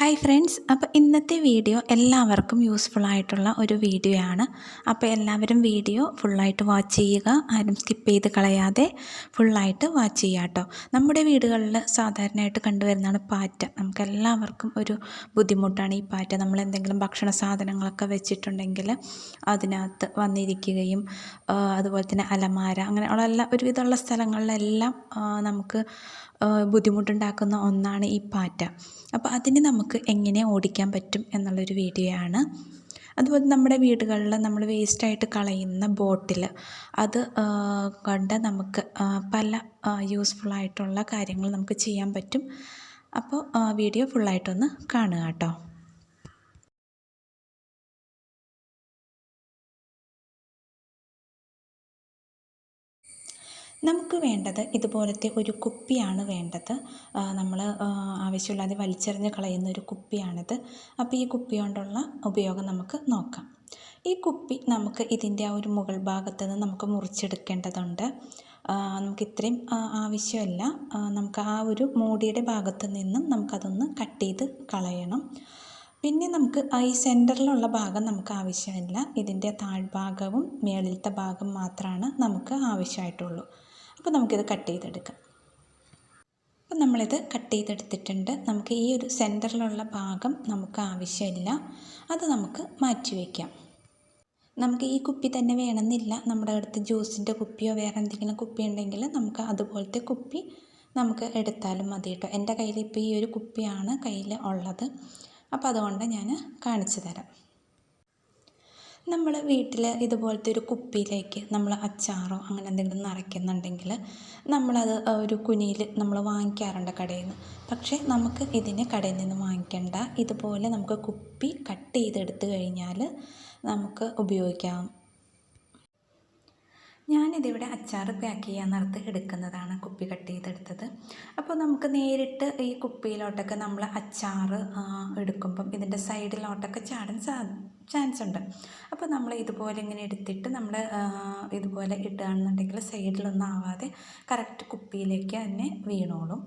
Hi friends അപ്പോൾ ഇന്നത്തെ video എല്ലാവർക്കും യൂസ്ഫുൾ ആയിട്ടുള്ള ഒരു വീഡിയോ ആണ്. അപ്പോൾ എല്ലാവരും വീഡിയോ ഫുള്ളായിട്ട് വാച്ച് ചെയ്യുക ആരും സ്കിപ്പ് ചെയ്ത് കളയാതെ ഫുള്ളായിട്ട് വാച്ച് ചെയ്യുക കേട്ടോ നമ്മുടെ വീടുകളിൽ സാധാരണയായിട്ട് കണ്ടുവരുന്നതാണ് പാറ്റ. നമുക്ക് എല്ലാവർക്കും ഒരു ബുദ്ധിമുട്ടാണ് ഈ പാറ്റ. നമ്മൾ എന്തെങ്കിലും ഭക്ഷണ സാധനങ്ങളൊക്കെ വെച്ചിട്ടുണ്ടെങ്കിൽ അതിനകത്ത് വന്നിരിക്കുകയും അതുപോലെ തന്നെ അലമാര അങ്ങനെയുള്ള എല്ലാ ഒരുവിധമുള്ള സ്ഥലങ്ങളിലെല്ലാം നമുക്ക് ബുദ്ധിമുട്ടുണ്ടാക്കുന്ന ഒന്നാണ് ഈ പാറ്റ. അപ്പോൾ അതിന് നമുക്ക് എങ്ങനെ ഓടിക്കാൻ പറ്റും എന്നുള്ളൊരു വീഡിയോ ആണ് അതുപോലെ നമ്മുടെ വീടുകളിൽ നമ്മൾ വേസ്റ്റായിട്ട് കളയുന്ന ബോട്ടിൽ അത് കൊണ്ട് നമുക്ക് പല യൂസ്ഫുള്ളായിട്ടുള്ള കാര്യങ്ങൾ നമുക്ക് ചെയ്യാൻ പറ്റും. അപ്പോൾ വീഡിയോ ഫുള്ളായിട്ടൊന്ന് കാണുക കേട്ടോ. നമുക്ക് വേണ്ടത് ഇതുപോലത്തെ ഒരു കുപ്പിയാണ് വേണ്ടത്. നമ്മൾ ആവശ്യമില്ലാതെ വലിച്ചെറിഞ്ഞ് കളയുന്ന ഒരു കുപ്പിയാണിത്. അപ്പോൾ ഈ കുപ്പി കൊണ്ടുള്ള ഉപയോഗം നമുക്ക് നോക്കാം. ഈ കുപ്പി നമുക്ക് ഇതിന്റെ ആ ഒരു മുകൾ ഭാഗത്ത് നിന്ന് നമുക്ക് മുറിച്ചെടുക്കേണ്ടതുണ്ട്. നമുക്ക് ഇത്രയും ആവശ്യമല്ല. നമുക്ക് ആ ഒരു മൂടിയുടെ ഭാഗത്ത് നിന്നും നമുക്കതൊന്ന് കട്ട് ചെയ്ത് കളയണം. പിന്നെ നമുക്ക് ഈ സെന്ററിലുള്ള ഭാഗം നമുക്ക് ആവശ്യമില്ല. ഇതിന്റെ താഴ്ഭാഗവും മേളിലത്തെ ഭാഗം മാത്രമാണ് നമുക്ക് ആവശ്യമായിട്ടുള്ളൂ. അപ്പോൾ നമുക്കിത് കട്ട് ചെയ്തെടുക്കാം. അപ്പോൾ നമ്മളിത് കട്ട് ചെയ്തെടുത്തിട്ടുണ്ട്. നമുക്ക് ഈ ഒരു സെന്ററിലുള്ള ഭാഗം നമുക്ക് ആവശ്യമില്ല. അത് നമുക്ക് മാറ്റി വയ്ക്കാം നമുക്ക് ഈ കുപ്പി തന്നെ വേണമെന്നില്ല. നമ്മുടെ അടുത്ത് ജ്യൂസിന്റെ കുപ്പിയോ വേറെ എന്തെങ്കിലും കുപ്പി ഉണ്ടെങ്കിൽ നമുക്ക് അതുപോലത്തെ കുപ്പി നമുക്ക് എടുത്താലും മതി കേട്ടോ. എന്റെ കയ്യിൽ ഇപ്പോൾ ഈ ഒരു കുപ്പിയാണ് കയ്യിൽ ഉള്ളത്. അപ്പോൾ അതുകൊണ്ട് ഞാൻ കാണിച്ചു തരാം. നമ്മൾ വീട്ടിൽ ഇതുപോലത്തെ ഒരു കുപ്പിയിലേക്ക് നമ്മൾ അച്ചാറോ അങ്ങനെ എന്തെങ്കിലും നിറയ്ക്കുന്നുണ്ടെങ്കിൽ നമ്മളത് ഒരു കുനിയിൽ നമ്മൾ വാങ്ങിക്കാറുണ്ട് കടയിൽ നിന്ന്. പക്ഷേ നമുക്ക് ഇതിനെ കടയിൽ നിന്ന് വാങ്ങിക്കേണ്ട. ഇതുപോലെ നമുക്ക് കുപ്പി കട്ട് ചെയ്തെടുത്ത് കഴിഞ്ഞാൽ നമുക്ക് ഉപയോഗിക്കാം. ഞാനിതിവിടെ അച്ചാർ പാക്ക് ചെയ്യാൻ നേരത്ത് എടുക്കുന്നതാണ് കുപ്പി കട്ട് ചെയ്തെടുത്തത്. അപ്പോൾ നമുക്ക് നേരിട്ട് ഈ കുപ്പിയിലോട്ടൊക്കെ നമ്മൾ അച്ചാർ എടുക്കുമ്പം ഇതിന്റെ സൈഡിലോട്ടൊക്കെ ചാടാൻ സാ ചാൻസ് ഉണ്ട്. അപ്പോൾ നമ്മൾ ഇതുപോലെ ഇങ്ങനെ എടുത്തിട്ട് നമ്മൾ ഇതുപോലെ ഇടുകയാണെന്നുണ്ടെങ്കിൽ സൈഡിലൊന്നും ആവാതെ കറക്റ്റ് കുപ്പിയിലേക്ക് തന്നെ വീണോളും.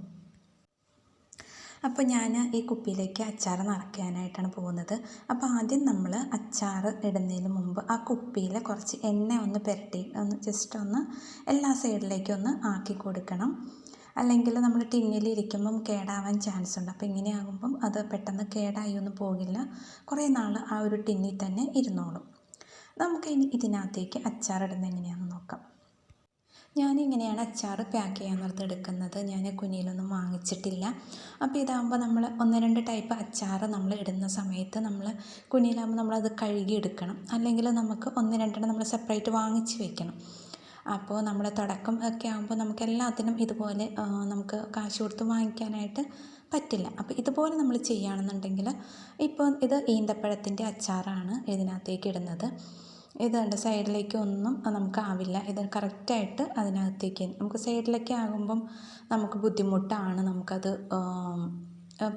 അപ്പോൾ ഞാൻ ഈ കുപ്പിയിലേക്ക് അച്ചാർ നിറയ്ക്കാനായിട്ടാണ് പോകുന്നത്. അപ്പോൾ ആദ്യം നമ്മൾ അച്ചാർ ഇടുന്നതിന് മുമ്പ് ആ കുപ്പിയിൽ കുറച്ച് എണ്ണ ഒന്ന് പുരട്ടി ഒന്ന് ജസ്റ്റ് ഒന്ന് എല്ലാ സൈഡിലേക്കും ഒന്ന് ആക്കി കൊടുക്കണം. അല്ലെങ്കിൽ നമ്മൾ ടിന്നിൽ ഇരിക്കുമ്പം കേടാവാൻ ചാൻസ് ഉണ്ട്. അപ്പോൾ ഇങ്ങനെയാകുമ്പം അത് പെട്ടെന്ന് കേടായി ഒന്നും പോകില്ല. കുറേ നാൾ ആ ഒരു ടിന്നിൽ തന്നെ ഇരുന്നോളും. നമുക്ക് ഇനി ഇതിനകത്തേക്ക് അച്ചാർ ഇടുന്നത് എങ്ങനെയാണെന്ന് നോക്കാം. ഞാനിങ്ങനെയാണ് അച്ചാർ പാക്ക് ചെയ്യാൻ നേരത്ത് എടുക്കുന്നത്. ഞാൻ കുനിയിലൊന്നും വാങ്ങിച്ചിട്ടില്ല. അപ്പോൾ ഇതാകുമ്പോൾ നമ്മൾ ഒന്ന് രണ്ട് ടൈപ്പ് അച്ചാർ നമ്മൾ ഇടുന്ന സമയത്ത് നമ്മൾ കുനിയിലാകുമ്പോൾ നമ്മളത് കഴുകി എടുക്കണം. അല്ലെങ്കിൽ നമുക്ക് ഒന്ന് രണ്ടെണ്ണം നമ്മൾ സെപ്പറേറ്റ് വാങ്ങിച്ച് വെക്കണം. അപ്പോൾ നമ്മൾ തുടക്കം ഒക്കെ ആകുമ്പോൾ നമുക്ക് എല്ലാത്തിനും ഇതുപോലെ നമുക്ക് കാശ് കൊടുത്ത് വാങ്ങിക്കാനായിട്ട് പറ്റില്ല. അപ്പോൾ ഇതുപോലെ നമ്മൾ ചെയ്യുകയാണെന്നുണ്ടെങ്കിൽ ഇപ്പോൾ ഇത് ഈന്തപ്പഴത്തിന്റെ അച്ചാറാണ് ഇതിനകത്തേക്ക് ഇടുന്നത്. ഇത് കണ്ട് സൈഡിലേക്കൊന്നും നമുക്കാവില്ല ഇത് കറക്റ്റായിട്ട് അതിനകത്തേക്ക് നമുക്ക് സൈഡിലേക്ക് ആകുമ്പം നമുക്ക് ബുദ്ധിമുട്ടാണ്. നമുക്കത്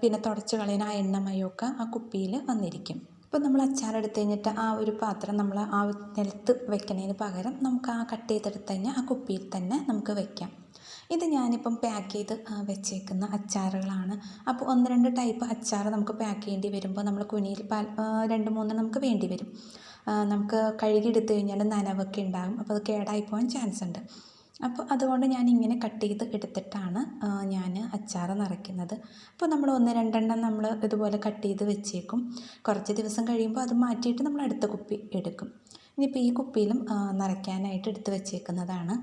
പിന്നെ തുടച്ച് കളയാൻ ആ എണ്ണമയമൊക്കെ ആ കുപ്പിയിൽ വന്നിരിക്കും. ഇപ്പം നമ്മൾ അച്ചാർ എടുത്തു കഴിഞ്ഞിട്ട് ആ ഒരു പാത്രം നമ്മൾ ആ നിലത്ത് വെക്കുന്നതിന് പകരം നമുക്ക് ആ കട്ട് ചെയ്തെടുത്ത് കഴിഞ്ഞാൽ ആ കുപ്പിയിൽ തന്നെ നമുക്ക് വെക്കാം. ഇത് ഞാനിപ്പം പാക്ക് ചെയ്ത് വെച്ചേക്കുന്ന അച്ചാറുകളാണ്. അപ്പോൾ ഒന്ന് രണ്ട് ടൈപ്പ് അച്ചാർ നമുക്ക് പാക്ക് ചെയ്യേണ്ടി വരുമ്പോൾ നമ്മൾ കുനിയിൽ രണ്ട് മൂന്ന് നമുക്ക് വേണ്ടി വരും. നമുക്ക് കഴുകിയെടുത്ത് കഴിഞ്ഞാൽ നനവൊക്കെ ഉണ്ടാകും. അപ്പോൾ അത് കേടായി പോകാൻ ചാൻസ് ഉണ്ട്. അപ്പോൾ അതുകൊണ്ട് ഞാൻ ഇങ്ങനെ കട്ട് ചെയ്ത് എടുത്തിട്ടാണ് ഞാൻ അച്ചാർ നിറയ്ക്കുന്നത്. അപ്പോൾ നമ്മൾ ഒന്ന് രണ്ടെണ്ണം നമ്മൾ ഇതുപോലെ കട്ട് ചെയ്ത് വെച്ചേക്കും. കുറച്ച് ദിവസം കഴിയുമ്പോൾ അത് മാറ്റിയിട്ട് നമ്മൾ അടുത്ത കുപ്പി എടുക്കും. ഇനിയിപ്പോൾ ഈ കുപ്പിയിലും നിറയ്ക്കാനായിട്ട് എടുത്ത് വെച്ചേക്കുന്നതാണ്.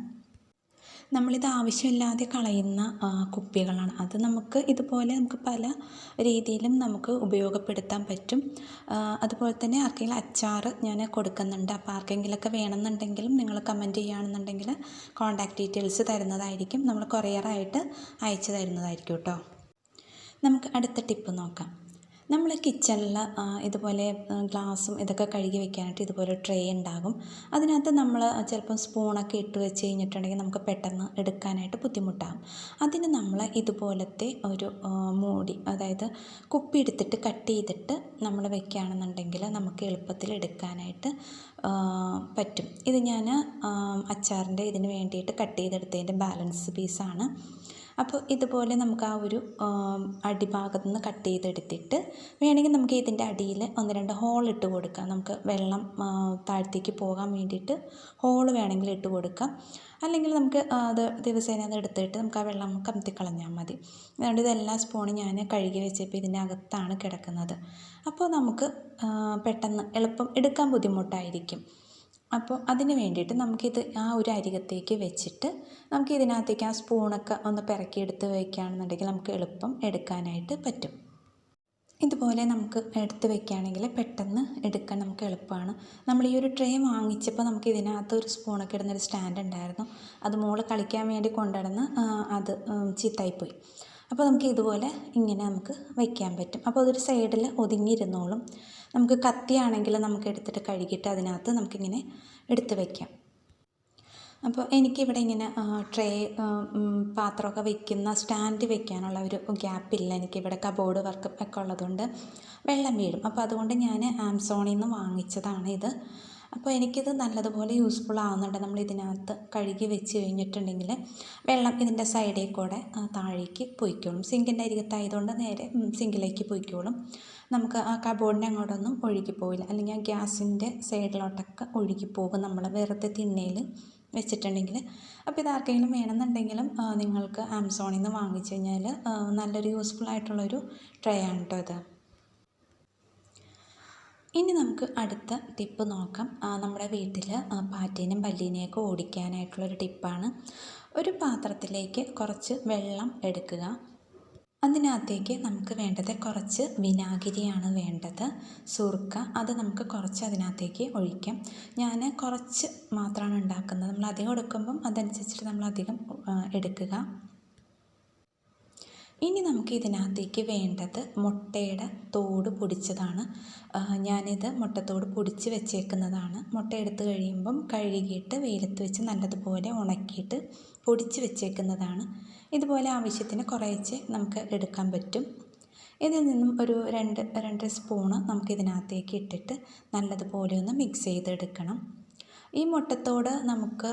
നമ്മളിത് ആവശ്യമില്ലാതെ കളയുന്ന കുപ്പികളാണ്. അത് നമുക്ക് ഇതുപോലെ നമുക്ക് പല രീതിയിലും നമുക്ക് ഉപയോഗപ്പെടുത്താൻ പറ്റും. അതുപോലെ തന്നെ ആർക്കെങ്കിലും അച്ചാർ ഞാൻ കൊടുക്കുന്നുണ്ട്. അപ്പോൾ ആർക്കെങ്കിലുമൊക്കെ വേണമെന്നുണ്ടെങ്കിലും നിങ്ങൾ കമന്റ് ചെയ്യുകയാണെന്നുണ്ടെങ്കിൽ കോൺടാക്റ്റ് ഡീറ്റെയിൽസ് തരുന്നതായിരിക്കും. നമ്മൾ കൊറിയറായിട്ട് അയച്ചു തരുന്നതായിരിക്കും കേട്ടോ. നമുക്ക് അടുത്ത ടിപ്പ് നോക്കാം. നമ്മൾ കിച്ചണിൽ ഇതുപോലെ ഗ്ലാസും ഇതൊക്കെ കഴുകി വെക്കാനായിട്ട് ഇതുപോലെ ട്രേ ഉണ്ടാകും. അതിനകത്ത് നമ്മൾ ചിലപ്പം സ്പൂണൊക്കെ ഇട്ട് വെച്ച് കഴിഞ്ഞിട്ടുണ്ടെങ്കിൽ നമുക്ക് പെട്ടെന്ന് എടുക്കാനായിട്ട് ബുദ്ധിമുട്ടാകും. അതിന് നമ്മൾ ഇതുപോലത്തെ ഒരു മൂടി അതായത് കുപ്പി എടുത്തിട്ട് കട്ട് ചെയ്തിട്ട് നമ്മൾ വെക്കുകയാണെന്നുണ്ടെങ്കിൽ നമുക്ക് എളുപ്പത്തിൽ എടുക്കാനായിട്ട് പറ്റും. ഇത് ഞാൻ അച്ചാറിന്റെ ഇതിന് വേണ്ടിയിട്ട് കട്ട് ചെയ്തെടുത്തതിന്റെ ബാലൻസ് പീസാണ്. അപ്പോൾ ഇതുപോലെ നമുക്ക് ആ ഒരു അടിഭാഗത്ത് നിന്ന് കട്ട് ചെയ്തെടുത്തിട്ട് വേണമെങ്കിൽ നമുക്ക് ഇതിന്റെ അടിയിൽ ഒന്ന് രണ്ട് ഹോൾ ഇട്ട് കൊടുക്കാം. നമുക്ക് വെള്ളം താഴത്തേക്ക് പോകാൻ വേണ്ടിയിട്ട് ഹോൾ വേണമെങ്കിൽ ഇട്ട് കൊടുക്കാം. അല്ലെങ്കിൽ നമുക്ക് അത് ദിവസേന അത് എടുത്തിട്ട് നമുക്ക് ആ വെള്ളം കമത്തി കളഞ്ഞാൽ മതി. അതുകൊണ്ട് ഇതെല്ലാ സ്പൂണും ഞാൻ കഴുകി വെച്ചപ്പോൾ ഇതിന്റെ അകത്താണ് കിടക്കുന്നത്. അപ്പോൾ നമുക്ക് പെട്ടെന്ന് എളുപ്പം എടുക്കാൻ ബുദ്ധിമുട്ടായിരിക്കും. അപ്പോൾ അതിന് വേണ്ടിയിട്ട് നമുക്കിത് ആ ഒരു അരികത്തേക്ക് വെച്ചിട്ട് നമുക്ക് ഇതിനകത്തേക്ക് ആ സ്പൂണൊക്കെ ഒന്ന് പിറക്കിയെടുത്ത് വയ്ക്കുകയാണെന്നുണ്ടെങ്കിൽ നമുക്ക് എളുപ്പം എടുക്കാനായിട്ട് പറ്റും. ഇതുപോലെ നമുക്ക് എടുത്ത് വെക്കുകയാണെങ്കിൽ പെട്ടെന്ന് എടുക്കാൻ നമുക്ക് എളുപ്പമാണ്. നമ്മൾ ഈ ഒരു ട്രേ വാങ്ങിച്ചപ്പോൾ നമുക്ക് ഇതിനകത്ത് ഒരു സ്പൂണൊക്കെ ഇടുന്നൊരു സ്റ്റാൻഡ് ഉണ്ടായിരുന്നു. അത് മോൾ കളിക്കാൻ വേണ്ടി കൊണ്ടുനടന്ന് അത് ചീത്തായിപ്പോയി അപ്പോൾ നമുക്ക് ഇതുപോലെ ഇങ്ങനെ നമുക്ക് വയ്ക്കാൻ പറ്റും. അപ്പോൾ അതൊരു സൈഡിൽ ഒതുങ്ങിയിരുന്നോളും. നമുക്ക് കത്തിയാണെങ്കിൽ നമുക്ക് എടുത്തിട്ട് കഴുകിയിട്ട് അതിനകത്ത് നമുക്കിങ്ങനെ എടുത്ത് വയ്ക്കാം. അപ്പോൾ എനിക്കിവിടെ ഇങ്ങനെ ട്രേ പാത്രമൊക്കെ വെക്കുന്ന സ്റ്റാൻഡ് വെക്കാനുള്ള ഒരു ഗ്യാപ്പില്ല എനിക്കിവിടെ കബോർഡ് വർക്ക് ഒക്കെ ഉള്ളതുകൊണ്ട് വെള്ളം വീഴും. അപ്പോൾ അതുകൊണ്ട് ഞാൻ ആമസോണിൽ നിന്ന് വാങ്ങിച്ചതാണ് ഇത്. അപ്പോൾ എനിക്കിത് നല്ലതുപോലെ യൂസ്ഫുൾ ആവുന്നുണ്ട്. നമ്മൾ ഇതിനകത്ത് കഴുകി വെച്ച് കഴിഞ്ഞിട്ടുണ്ടെങ്കിൽ വെള്ളം ഇതിന്റെ സൈഡിൽ കൂടെ താഴേക്ക് പൊയ്ക്കോളും. സിങ്കിന്റെ അരികത്തായതുകൊണ്ട് നേരെ സിങ്കിലേക്ക് പൊയ്ക്കോളും. നമുക്ക് ആ കബോർഡിന്റെ അങ്ങോട്ടൊന്നും ഒഴുകി പോവില്ല. അല്ലെങ്കിൽ ആ ഗ്യാസിന്റെ സൈഡിലോട്ടൊക്കെ ഒഴുകി പോകും നമ്മൾ വെറുതെ തിണ്ണയിൽ വെച്ചിട്ടുണ്ടെങ്കിൽ. അപ്പോൾ ഇത് ആർക്കെങ്കിലും വേണമെന്നുണ്ടെങ്കിലും നിങ്ങൾക്ക് ആമസോണിൽ നിന്ന് വാങ്ങിച്ചു കഴിഞ്ഞാൽ നല്ലൊരു യൂസ്ഫുൾ ആയിട്ടുള്ളൊരു ട്രേ ആണ് കേട്ടോ ഇത്. ഇനി നമുക്ക് അടുത്ത ടിപ്പ് നോക്കാം. നമ്മുടെ വീട്ടിൽ പാറ്റേനും പല്ലീനെയൊക്കെ ഓടിക്കാനായിട്ടുള്ളൊരു ടിപ്പാണ് ഒരു പാത്രത്തിലേക്ക് കുറച്ച് വെള്ളം എടുക്കുക. അതിനകത്തേക്ക് നമുക്ക് വേണ്ടത് കുറച്ച് വിനാഗിരിയാണ് വേണ്ടത്. സുർക്ക അത് നമുക്ക് കുറച്ച് അതിനകത്തേക്ക് ഒഴിക്കാം. ഞാൻ കുറച്ച് മാത്രമാണ് ഉണ്ടാക്കുന്നത്. നമ്മൾ അധികം എടുക്കുമ്പം അതനുസരിച്ചിട്ട് നമ്മൾ അധികം എടുക്കുക. ഇനി നമുക്ക് ഇതിനകത്തേക്ക് വേണ്ടത് മുട്ടയുടെ തോട് പൊടിച്ചതാണ്. ഞാനിത് മുട്ടത്തോട് പൊടിച്ച് വെച്ചേക്കുന്നതാണ്. മുട്ട എടുത്ത് കഴിയുമ്പം കഴുകിയിട്ട് വെയിലത്ത് വെച്ച് നല്ലതുപോലെ ഉണക്കിയിട്ട് പൊടിച്ച് വെച്ചേക്കുന്നതാണ്. ഇതുപോലെ ആവശ്യത്തിന് കുറേച്ച് നമുക്ക് എടുക്കാൻ പറ്റും. ഇതിൽ നിന്നും ഒരു രണ്ട് രണ്ട് സ്പൂണ് നമുക്കിതിനകത്തേക്ക് ഇട്ടിട്ട് നല്ലതുപോലെ ഒന്ന് മിക്സ് ചെയ്തെടുക്കണം. ഈ മുട്ടത്തോട് നമുക്ക്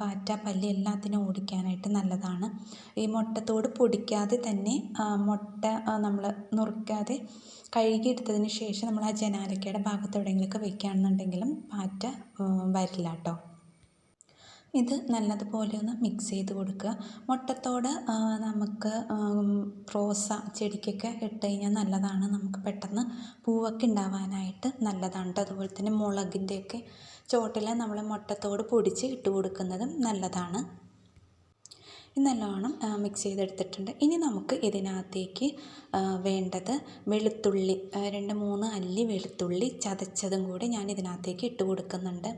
പാറ്റ പല്ലി എല്ലാത്തിനും ഓടിക്കാനായിട്ട് നല്ലതാണ്. ഈ മുട്ടത്തോട് പൊടിക്കാതെ തന്നെ മുട്ട നമ്മൾ നുറുക്കാതെ കഴുകിയെടുത്തതിന് ശേഷം നമ്മൾ ആ ജനാലക്കയുടെ ഭാഗത്ത് എവിടെയെങ്കിലുമൊക്കെ വെക്കുകയാണെന്നുണ്ടെങ്കിലും പാറ്റ വരില്ല കേട്ടോ. ഇത് നല്ലതുപോലെ ഒന്ന് മിക്സ് ചെയ്ത് കൊടുക്കുക. മുട്ടത്തോട് നമുക്ക് റോസ ചെടിക്കൊക്കെ ഇട്ട് കഴിഞ്ഞാൽ നല്ലതാണ്. നമുക്ക് പെട്ടെന്ന് പൂവൊക്കെ ഉണ്ടാവാനായിട്ട് നല്ലതാണ് അതുപോലെ തന്നെ മുളകിന്റെയൊക്കെ ചുവട്ടിൽ നമ്മൾ മുട്ടത്തോട് പൊടിച്ച് ഇട്ട് കൊടുക്കുന്നതും നല്ലതാണ്. നല്ലവണ്ണം മിക്സ് ചെയ്തെടുത്തിട്ടുണ്ട്. ഇനി നമുക്ക് ഇതിനകത്തേക്ക് വേണ്ടത് വെളുത്തുള്ളി രണ്ട് മൂന്ന് അല്ലി വെളുത്തുള്ളി ചതച്ചതും കൂടി ഞാൻ ഇതിനകത്തേക്ക് ഇട്ട് കൊടുക്കുന്നുണ്ട്.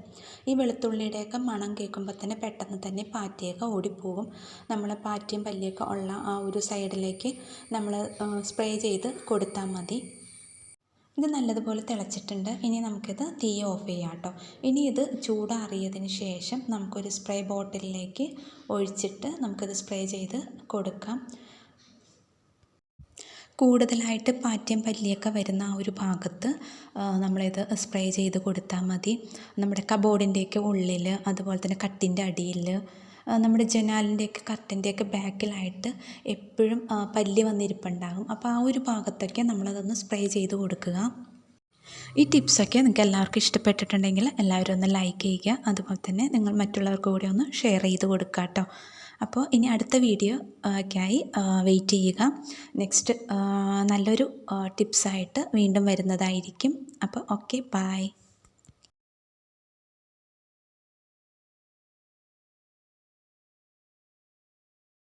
ഈ വെളുത്തുള്ളിയുടെയൊക്കെ മണം കേൾക്കുമ്പോൾ തന്നെ പെട്ടെന്ന് തന്നെ പാറ്റയൊക്കെ ഓടിപ്പോകും. നമ്മൾ പാറ്റയും പല്ലിയൊക്കെ ഉള്ള ആ ഒരു സൈഡിലേക്ക് നമ്മൾ സ്പ്രേ ചെയ്ത് കൊടുത്താൽ മതി. ഇത് നല്ലതുപോലെ തിളച്ചിട്ടുണ്ട്. ഇനി നമുക്കിത് തീ ഓഫ് ചെയ്യാം കേട്ടോ. ഇനി ഇത് ചൂടാറിയതിന് ശേഷം നമുക്കൊരു സ്പ്രേ ബോട്ടിലിലേക്ക് ഒഴിച്ചിട്ട് നമുക്കിത് സ്പ്രേ ചെയ്ത് കൊടുക്കാം. കൂടുതലായിട്ട് പാറ്റയും പല്ലിയൊക്കെ വരുന്ന ആ ഒരു ഭാഗത്ത് നമ്മളിത് സ്പ്രേ ചെയ്ത് കൊടുത്താൽ മതി. നമ്മുടെ കബോർഡിന്റെയൊക്കെ ഉള്ളിൽ അതുപോലെ തന്നെ കട്ടിന്റെ അടിയിൽ നമ്മുടെ ജനാലിന്റെയൊക്കെ കർട്ടന്റെയൊക്കെ ബാക്കിലായിട്ട് എപ്പോഴും പല്ലി വന്നിരിപ്പുണ്ടാകും. അപ്പോൾ ആ ഒരു ഭാഗത്തൊക്കെ നമ്മളതൊന്ന് സ്പ്രേ ചെയ്ത് കൊടുക്കുക. ഈ ടിപ്സൊക്കെ നിങ്ങൾക്ക് എല്ലാവർക്കും ഇഷ്ടപ്പെട്ടിട്ടുണ്ടെങ്കിൽ എല്ലാവരും ഒന്ന് ലൈക്ക് ചെയ്യുക. അതുപോലെ തന്നെ നിങ്ങൾ മറ്റുള്ളവർക്ക് കൂടി ഒന്ന് ഷെയർ ചെയ്ത് കൊടുക്കുക കേട്ടോ. അപ്പോൾ ഇനി അടുത്ത വീഡിയോ ഒക്കെയായി വെയിറ്റ് ചെയ്യുക. നെക്സ്റ്റ് നല്ലൊരു ടിപ്സായിട്ട് വീണ്ടും വരുന്നതായിരിക്കും. അപ്പോൾ ഓക്കെ ബായ്